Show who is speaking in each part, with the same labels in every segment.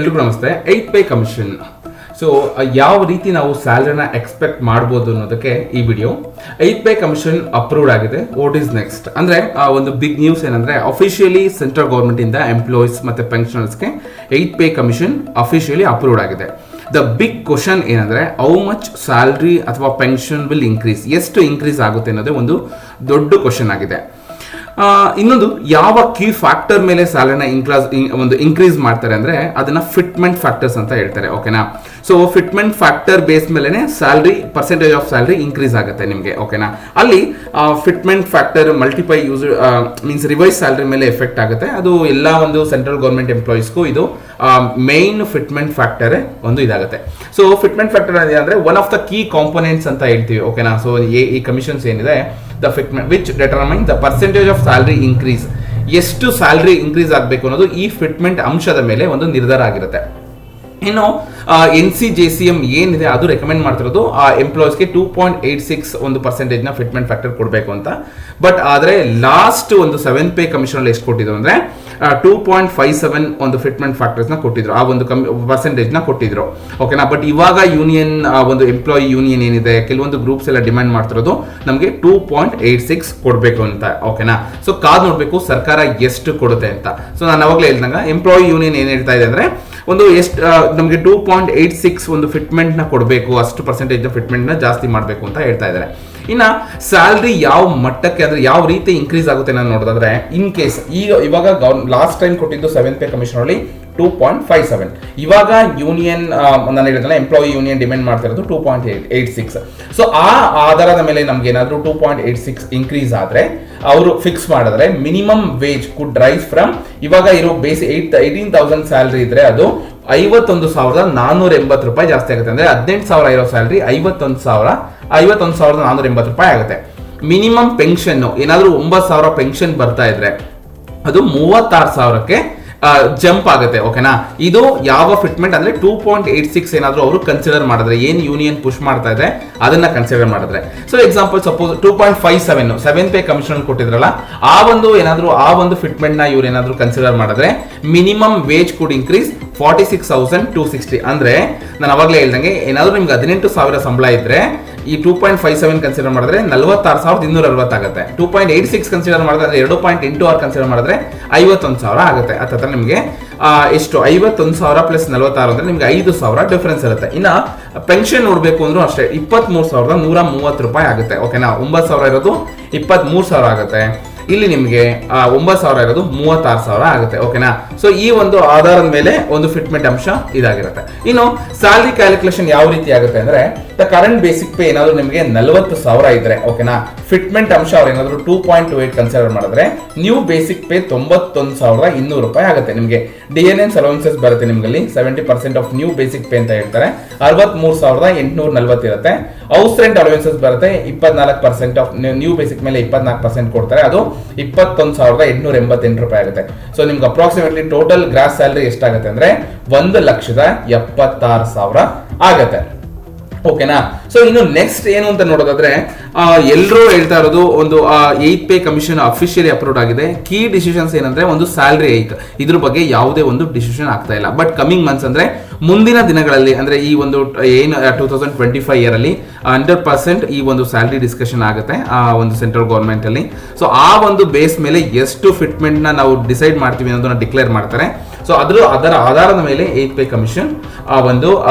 Speaker 1: ಎಲ್ರಿಗೂ ನಮಸ್ತೆ. Eighth pay commission so ಯಾವ ರೀತಿ ನಾವು ಸ್ಯಾಲ್ರಿನ ಎಕ್ಸ್ಪೆಕ್ಟ್ ಮಾಡ್ಬೋದು ಅನ್ನೋದಕ್ಕೆ ಈ video eighth pay commission approved ಆಗಿದೆ. ವಾಟ್ ಈಸ್ ನೆಕ್ಸ್ಟ್ ಅಂದ್ರೆ ಒಂದು ಬಿಗ್ ನ್ಯೂಸ್ ಏನಂದ್ರೆ ಅಫಿಷಿಯಲಿ ಸೆಂಟ್ರಲ್ ಗೌರ್ಮೆಂಟ್ ಇಂದ ಎಂಪ್ಲಾಯೀಸ್ ಮತ್ತೆ ಪೆನ್ಷನರ್ಸ್ಗೆ eighth pay commission officially approved ಆಗಿದೆ. ದ ಬಿಗ್ ಕ್ವಶನ್ ಏನಂದ್ರೆ ಹೌ ಮಚ್ ಸ್ಯಾಲ್ರಿ ಅಥವಾ ಪೆನ್ಷನ್ ವಿಲ್ ಇನ್ಕ್ರೀಸ್ ಎಷ್ಟು ಇನ್ಕ್ರೀಸ್ ಆಗುತ್ತೆ ಅನ್ನೋದೇ ಒಂದು ದೊಡ್ಡ ಕ್ವಶನ್ ಆಗಿದೆ. ಇನ್ನೊಂದು, ಯಾವ ಕೀ ಫ್ಯಾಕ್ಟರ್ ಮೇಲೆ ಸ್ಯಾಲರಿನ ಇನ್ಕ್ರಾಸ್ ಒಂದು ಇನ್ಕ್ರೀಸ್ ಮಾಡ್ತಾರೆ ಅಂದ್ರೆ ಅದನ್ನ ಫಿಟ್ಮೆಂಟ್ ಫ್ಯಾಕ್ಟರ್ಸ್ ಅಂತ ಹೇಳ್ತಾರೆ ಓಕೆನಾ ಸೊ ಫಿಟ್ಮೆಂಟ್ ಫ್ಯಾಕ್ಟರ್ ಬೇಸ್ ಮೇಲೆನೆ salary percentage of salary increase ಆಗುತ್ತೆ ನಿಮಗೆ ಓಕೆನಾ ಅಲ್ಲಿ fitment factor multiply use means revise salary ಮೇಲೆ ಎಫೆಕ್ಟ್ ಆಗುತ್ತೆ. ಅದು ಎಲ್ಲ ಒಂದು ಸೆಂಟ್ರಲ್ ಗೌರ್ಮೆಂಟ್ ಎಂಪ್ಲಾಯೀಸ್ಗೂ ಇದು ಮೈನ್ ಫಿಟ್ಮೆಂಟ್ ಫ್ಯಾಕ್ಟರ್ ಒಂದು ಇದಾಗುತ್ತೆ. ಸೊ ಫಿಟ್ಮೆಂಟ್ ಫ್ಯಾಕ್ಟರ್ ಅಂದ್ರೆ one of the key components ಅಂತ ಹೇಳ್ತೀವಿ ಓಕೆನಾ ಸೊ ಈ ಕಮಿಷನ್ಸ್ ಏನಿದೆ the fitment which determine the percentage of salary increase ಎಷ್ಟು ಸ್ಯಾಲ್ರಿ ಇನ್ಕ್ರೀಸ್ ಆಗಬೇಕು ಅನ್ನೋದು ಈ ಫಿಟ್ಮೆಂಟ್ ಅಂಶದ ಮೇಲೆ ಒಂದು ನಿರ್ಧಾರ ಆಗಿರುತ್ತೆ. ಇನ್ನು N C J C M ಏನಿದೆ ಅದು ರೆಕಮೆಂಡ್ ಮಾಡ್ತಿರೋದು, ಆ ಎಂಪ್ಲಾಯೀಸ್ಗೆ ಟೂ ಪಾಯಿಂಟ್ ಏಟ್ ಸಿಕ್ಸ್ ಒಂದು ಪರ್ಸೆಂಟೇಜ್ನ ಫಿಟ್ಮೆಂಟ್ ಫ್ಯಾಕ್ಟರ್ ಕೊಡಬೇಕು ಅಂತ. ಬಟ್ ಆದರೆ ಲಾಸ್ಟ್ ಒಂದು ಸೆವೆನ್ ಪೇ ಕಮಿಷನಲ್ಲಿ ಎಷ್ಟು ಕೊಟ್ಟಿದ್ರು ಅಂದರೆ ಟೂ ಪಾಯಿಂಟ್ ಫೈವ್ ಸೆವೆನ್ ಒಂದು ಫಿಟ್ಮೆಂಟ್ ಫ್ಯಾಕ್ಟರ್ಸ್ನ ಕೊಟ್ಟಿದ್ರು, ಆ ಒಂದು ಕಮ್ಮಿ ಪರ್ಸೆಂಟೇಜ್ನ ಕೊಟ್ಟಿದ್ರು. ಓಕೆನಾ ಬಟ್ ಇವಾಗ ಯೂನಿಯನ್ ಒಂದು ಎಂಪ್ಲಾಯಿ ಯೂನಿಯನ್ ಏನಿದೆ, ಕೆಲವೊಂದು ಗ್ರೂಪ್ಸ್ ಎಲ್ಲ ಡಿಮ್ಯಾಂಡ್ ಮಾಡ್ತಿರೋದು, ನಮಗೆ ಟೂ ಪಾಯಿಂಟ್ ಏಟ್ ಸಿಕ್ಸ್ ಕೊಡಬೇಕು ಅಂತ. ಓಕೆನಾ ಸೊ ಕಾದು ನೋಡಬೇಕು ಸರ್ಕಾರ ಎಷ್ಟು ಕೊಡುತ್ತೆ ಅಂತ. ಸೊ ನಾನು ಅವಾಗಲೇ ಹೇಳ್ದಂಗೆ ಎಂಪ್ಲಾಯಿ ಯೂನಿಯನ್ ಏನು ಹೇಳ್ತಾ ಇದೆ ಅಂದರೆ ಒಂದು ಎಷ್ಟು ನಮಗೆ ಟೂ ಪಾಯಿಂಟ್ ಏಯ್ಟ್ ಸಿಕ್ಸ್ ಒಂದು ಫಿಟ್ಮೆಂಟ್ನ ಕೊಡಬೇಕು, ಅಷ್ಟು ಪರ್ಸೆಂಟೇಜ್ ಫಿಟ್ಮೆಂಟ್ನ ಜಾಸ್ತಿ ಮಾಡಬೇಕು ಅಂತ ಹೇಳ್ತಾ ಇದ್ದಾರೆ. ಇನ್ನ ಸ್ಯಾಲ್ರಿ ಯಾವ ಮಟ್ಟಕ್ಕೆ ಅಂದರೆ ಯಾವ ರೀತಿ ಇನ್ಕ್ರೀಸ್ ಆಗುತ್ತೆ ನಾನು ನೋಡೋದಾದ್ರೆ ಇನ್ ಕೇಸ್ ಈಗ ಇವಾಗ ಲಾಸ್ಟ್ ಟೈಮ್ ಕೊಟ್ಟಿದ್ದು ಸೆವೆಂತ್ ಪೇ ಕಮಿಷನ್ ಅಲ್ಲಿ ಟೂ ಪಾಯಿಂಟ್ ಫೈವ್ ಸೆವೆನ್ ಇವಾಗ ಯೂನಿಯನ್ ನಾನು ಹೇಳಿದ್ರೆ ಎಂಪ್ಲಾಯಿ ಯೂನಿಯನ್ ಡಿಮ್ಯಾಂಡ್ ಮಾಡ್ತಿರೋದು two point eight six so ಆ ಆಧಾರದ ಮೇಲೆ ನಮ್ಗೆ ಏನಾದರೂ two point eight six increase ಆದ್ರೆ, ಅವರು ಫಿಕ್ಸ್ ಮಾಡಿದ್ರೆ minimum wage could rise from ಇವಾಗ ಇರೋ base at eighteen thousand salary ಇದ್ರೆ ಅದು ಐವತ್ತೊಂದು ಸಾವಿರದ ನಾನ್ನೂರ ಎಂಬತ್ತು ರೂಪಾಯಿ ಜಾಸ್ತಿ ಆಗುತ್ತೆ. ಅಂದ್ರೆ ಹದಿನೆಂಟು ಸಾವಿರ ಇರೋ ಸ್ಯಾಲ್ರಿ ಐವತ್ತೊಂದು ಸಾವಿರ, ಐವತ್ತೊಂದು ಸಾವಿರದ ನಾನ್ನೂರ ಎಂಬತ್ತು ರೂಪಾಯಿ ಆಗುತ್ತೆ. ಮಿನಿಮಮ್ ಪೆನ್ಷನ್ ಏನಾದರೂ ಒಂಬತ್ತು ಸಾವಿರ ಪೆನ್ಷನ್ ಬರ್ತಾ ಇದ್ರೆ, ಅದು ಮೂವತ್ತಾರು ಸಾವಿರಕ್ಕೆ ಜಂಪ್ ಆಗುತ್ತೆ ಓಕೆನಾ ಇದು ಯಾವ ಫಿಟ್ಮೆಂಟ್ ಅಂದ್ರೆ ಟೂ ಪಾಯಿಂಟ್ ಏಟ್ ಸಿಕ್ಸ್ ಏನಾದರೂ ಅವರು ಕನ್ಸಿಡರ್ ಮಾಡಿದ್ರೆ, ಏನು ಯೂನಿಯನ್ ಪುಷ್ ಮಾಡ್ತಾ ಇದೆ, ಅದನ್ನ ಕನ್ಸಿಡರ್ ಮಾಡಿದ್ರೆ. So example suppose two point five seven seven pay commission ಕೊಟ್ಟಿದ್ರಲ್ಲ, ಆ ಒಂದು ಏನಾದರೂ, ಆ ಒಂದು ಫಿಟ್ಮೆಂಟ್ನ ಇವ್ರು ಏನಾದರೂ ಕನ್ಸಿಡರ್ ಮಾಡಿದ್ರೆ minimum wage could increase forty six thousand two sixty ಅಂದ್ರೆ, ನಾನು ಅವಾಗಲೇ ಹೇಳ್ದಂಗೆ, ಏನಾದರೂ ನಿಮ್ಗೆ ಹದಿನೆಂಟು ಸಾವಿರ ಸಂಬಳ ಇದ್ರೆ ಈ two point five seven consider ಮಾಡಿದ್ರೆ ನಲವತ್ತಾರು ಸಾವಿರದ ಇನ್ನೂರ ಅರವತ್ತಾಗುತ್ತೆ. Two point eight six consider ಮಾಡಿದ್ರೆ, ಅಂದ್ರೆ ಎರಡು ಪಾಯಿಂಟ್ ಎಂಟು ಆರು ಕನ್ಸಿಡರ್ ಮಾಡಿದ್ರೆ ಐವತ್ತೊಂದು ಸಾವಿರ ಆಗುತ್ತೆ. ಅಥವಾ ನಿಮಗೆ ಎಷ್ಟು? ಐವತ್ತೊಂದು ಸಾವಿರ ಪ್ಲಸ್ ನಲವತ್ತಾರು ಅಂದ್ರೆ ನಿಮ್ಗೆ ಐದು ಸಾವಿರ ಡಿಫ್ರೆನ್ಸ್ ಇರುತ್ತೆ. ಇನ್ನ ಪೆನ್ಷನ್ ನೋಡಬೇಕು ಅಂದ್ರೂ ಅಷ್ಟೇ, ಇಪ್ಪತ್ಮೂರು ಸಾವಿರದ ನೂರ ಮೂವತ್ತು ರೂಪಾಯಿ ಆಗುತ್ತೆ. ಓಕೆನಾ ಒಂಬತ್ತು ಸಾವಿರ ಇರೋದು ಇಪ್ಪತ್ತ್ಮೂರು ಸಾವಿರ ಆಗುತ್ತೆ. ಇಲ್ಲಿ ನಿಮಗೆ ಒಂಬತ್ತು ಸಾವಿರ ಇರೋದು ಮೂವತ್ತಾರು ಸಾವಿರ ಆಗುತ್ತೆ ಓಕೆನಾ ಸೊ ಈ ಒಂದು ಆಧಾರದ ಮೇಲೆ ಒಂದು ಫಿಟ್ಮೆಂಟ್ ಅಂಶ ಇದಾಗಿರುತ್ತೆ. ಇನ್ನು ಸ್ಯಾಲ್ರಿ ಕ್ಯಾಲ್ಕುಲೇಷನ್ ಯಾವ ರೀತಿ ಆಗುತ್ತೆ ಅಂದ್ರೆ ದ ಕರೆಂಟ್ ಬೇಸಿಕ್ ಪೇ ಏನಾದ್ರು ನಿಮಗೆ ನಲವತ್ತು ಸಾವಿರ ಇದ್ರೆ ಓಕೆನಾ ಫಿಟ್ಮೆಂಟ್ ಅಂಶ ಅವ್ರು ಏನಾದ್ರು two point two eight consider ಮಾಡಿದ್ರೆ ನ್ಯೂ ಬೇಸಿಕ್ ಪೇ ತೊಂಬತ್ತೊಂದು ಸಾವಿರದ ಇನ್ನೂರು ರೂಪಾಯಿ ಆಗುತ್ತೆ ನಿಮಗೆ. ಡಿ ಎನ್ ಎನ್ ಅಲೌನ್ಸಸ್ ಬರುತ್ತೆ ನಿಮ್ಗಲ್ಲಿ seventy percent of new basic pay ಅಂತ ಹೇಳ್ತಾರೆ. ಅರವತ್ಮೂರು ಸಾವಿರದ ಎಂಟುನೂರ ನಲ್ವತ್ತಿರುತ್ತೆ ಹೌಸ್ ರೆಂಟ್ ಅಲವೆನ್ಸಸ್ ಬರುತ್ತೆ, ಇಪ್ಪತ್ನಾಲ್ಕು ಪರ್ಸೆಂಟ್ ಆಫ್ ನ್ಯೂ ಬೇಸಿಕ್ ಮೇಲೆ ಇಪ್ಪತ್ನಾಲ್ಕು ಪರ್ಸೆಂಟ್ ಕೊಡ್ತಾರೆ. ಅದು ಇಪ್ಪತ್ತೊಂದು ಸಾವಿರದ ಎಂಟುನೂರ ಎಂಬತ್ತೆಂಟು ರೂಪಾಯಿ ಆಗುತ್ತೆ. ಸೊ ನಿಮ್ಗೆ ಅಪ್ರಾಕ್ಸಿಮೇಟ್ಲಿ ಟೋಟಲ್ ಗ್ರಾಸ್ ಸ್ಯಾಲರಿ ಎಷ್ಟಾಗುತ್ತೆ ಅಂದ್ರೆ ಒಂದು ಲಕ್ಷದ ಎಪ್ಪತ್ತಾರು ಸಾವಿರ ಆಗತ್ತೆ. ಓಕೆನಾ ಸೊ ಇನ್ನು ನೆಕ್ಸ್ಟ್ ಏನು ಅಂತ ನೋಡೋದಾದ್ರೆ ಎಲ್ಲರೂ ಹೇಳ್ತಾ ಇರೋದು ಒಂದು eighth pay commission officially approve ಆಗಿದೆ. ಕೀ ಡಿಸಿಷನ್ಸ್ ಏನಂದ್ರೆ ಒಂದು ಸ್ಯಾಲರಿ ಏತ್ ಇದ್ರ ಬಗ್ಗೆ ಯಾವುದೇ ಒಂದು ಡಿಸಿಷನ್ ಆಗ್ತಾ ಇಲ್ಲ. ಬಟ್ ಕಮಿಂಗ್ ಮಂತ್ಸ್ ಅಂದ್ರೆ, ಮುಂದಿನ ದಿನಗಳಲ್ಲಿ, ಅಂದ್ರೆ ಈ ಒಂದು, ಏನು two thousand twenty five year ಅಲ್ಲಿ ಹಂಡ್ರೆಡ್ ಪರ್ಸೆಂಟ್ ಈ ಒಂದು ಸ್ಯಾಲರಿ ಡಿಸ್ಕಷನ್ ಆಗುತ್ತೆ, ಆ, ಒಂದು ಸೆಂಟ್ರಲ್ ಗೌರ್ಮೆಂಟ್ ಅಲ್ಲಿ. ಸೊ ಆ ಒಂದು ಬೇಸ್ ಮೇಲೆ ಎಷ್ಟು ಫಿಟ್ಮೆಂಟ್ ನಾವು ಡಿಸೈಡ್ ಮಾಡ್ತೀವಿ ಅನ್ನೋದನ್ನ ಡಿಕ್ಲೇರ್ ಮಾಡ್ತಾರೆ. ಸೊ ಅದ್ರ, ಅದರ ಆಧಾರದ ಮೇಲೆ ಏತ್ ಪೇ ಕಮಿಷನ್ ಆ, ಒಂದು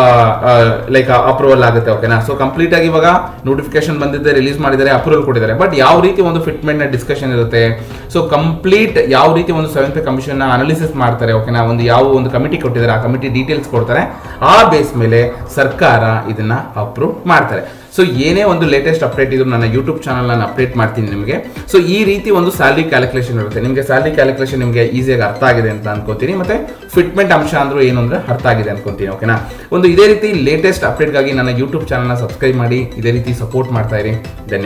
Speaker 1: ಲೈಕ್ ಅಪ್ರೂವಲ್ ಆಗುತ್ತೆ. ಓಕೆನಾ ಸೊ ಕಂಪ್ಲೀಟ್ ಆಗಿ ಇವಾಗ ನೋಟಿಫಿಕೇಶನ್ ಬಂದಿದೆ ರಿಲೀಸ್ ಮಾಡಿದ್ದಾರೆ ಅಪ್ರೂವಲ್ ಕೊಟ್ಟಿದ್ದಾರೆ. ಬಟ್ ಯಾವ ರೀತಿ ಒಂದು ಫಿಟ್ಮೆಂಟ್ನ ಡಿಸ್ಕಷನ್ ಇರುತ್ತೆ? ಸೊ ಕಂಪ್ಲೀಟ್ ಯಾವ ರೀತಿ ಒಂದು ಸೆವೆನ್ ಪೇ ಕಮಿಷನ್ನ ಅನಾಲಿಸಿಸ್ ಮಾಡ್ತಾರೆ ಓಕೆನಾ ಒಂದು ಯಾವ ಒಂದು ಕಮಿಟಿ ಕೊಟ್ಟಿದ್ದಾರೆ, ಆ ಕಮಿಟಿ ಡೀಟೇಲ್ಸ್ ಕೊಡ್ತಾರೆ. ಆ ಬೇಸ್ ಮೇಲೆ ಸರ್ಕಾರ ಇದನ್ನ ಅಪ್ರೂವ್ ಮಾಡ್ತಾರೆ. ಸೊ ಏನೇ ಒಂದು ಲೇಟೆಸ್ಟ್ ಅಪ್ಡೇಟ್ ಇದ್ರು ನನ್ನ ಯೂಟ್ಯೂಬ್ ಚಾನಲ್ ನಾನು ಅಪ್ಡೇಟ್ ಮಾಡ್ತೀನಿ ನಿಮಗೆ. ಸೊ ಈ ರೀತಿ ಒಂದು ಸ್ಯಾಲ್ರಿ ಕ್ಯಾಲ್ಕುಲೇಷನ್ ಇರುತ್ತೆ. ನಿಮಗೆ ಸ್ಯಾಲ್ರಿ ಕ್ಯಾಲ್ಕುಲೇಷನ್ ನಿಮಗೆ ಈಸಿಯಾಗಿ ಅರ್ಥ ಆಗಿದೆ ಅಂತ ಅನ್ಕೋತೀನಿ. ಮತ್ತೆ ಫಿಟ್ಮೆಂಟ್ ಅಂಶ ಅಂದ್ರೂ ಏನು ಅಂದ್ರೆ ಅರ್ಥ ಆಗಿದೆ ಅನ್ಕೊಂತೀನಿ ಓಕೆನಾ ಒಂದು ಇದೇ ರೀತಿ ಲೇಟೆಸ್ಟ್ ಅಪ್ಡೇಟ್ಗಾಗಿ ನನ್ನ ಯೂಟ್ಯೂಬ್ ಚಾನಲ್ನ ಸಬ್ಸ್ಕ್ರೈಬ್ ಮಾಡಿ, ಇದೇ ರೀತಿ ಸಪೋರ್ಟ್ ಮಾಡ್ತಾ ಇರಿ. ಧನ್ಯವಾದ.